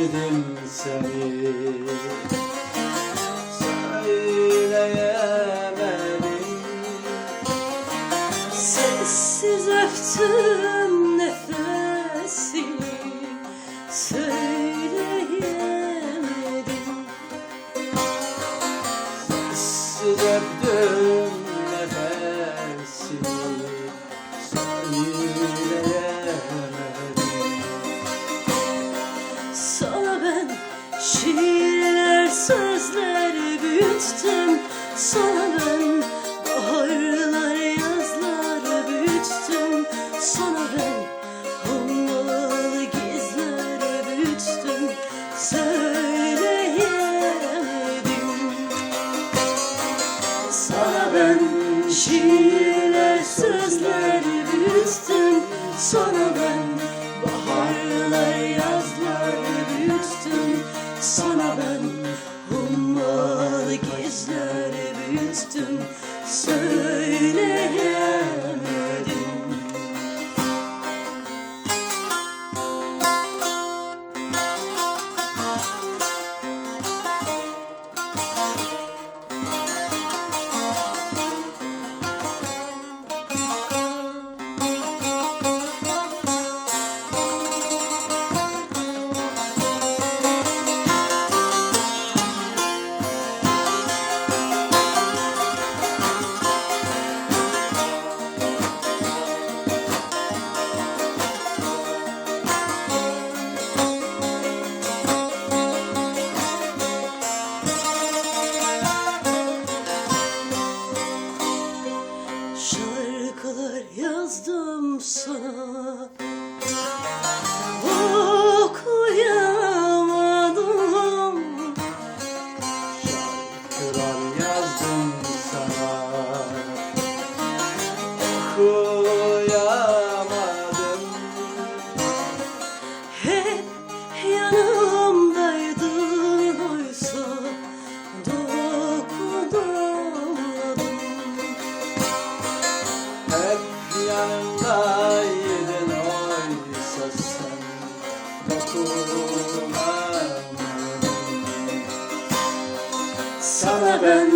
sevdim seni. Söyleyemedim Sessiz öptüm ben şiirler, sözler büyüttüm Sana ben. Baharlar, yazlar büyüttüm Sana ben. Hummalı gizler büyüttüm Söyleyemedim. Sana ben şiirler, sözler büyüttüm Sana ben. Baharlar, büyüttüm Söyleyemedim Şarkılar yazdım sana. Okuyamadım Hep yanımdaydın oysa Dokunamadım Hep yanımdaydın oysa sen Dokunamadın Sana ben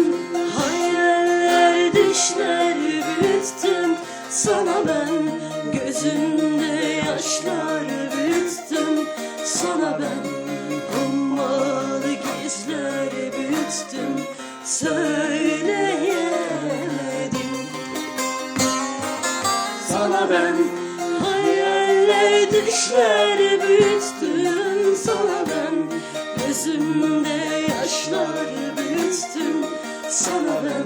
hayaller düşler büyüttüm. Sana ben gözümde yaşlar büyüttüm. Sana ben hummalı gizler büyüttüm. Söyleyemedim Sana ben hayaller düşler büyüttüm. Sana ben gözümde yaşlar Sana ben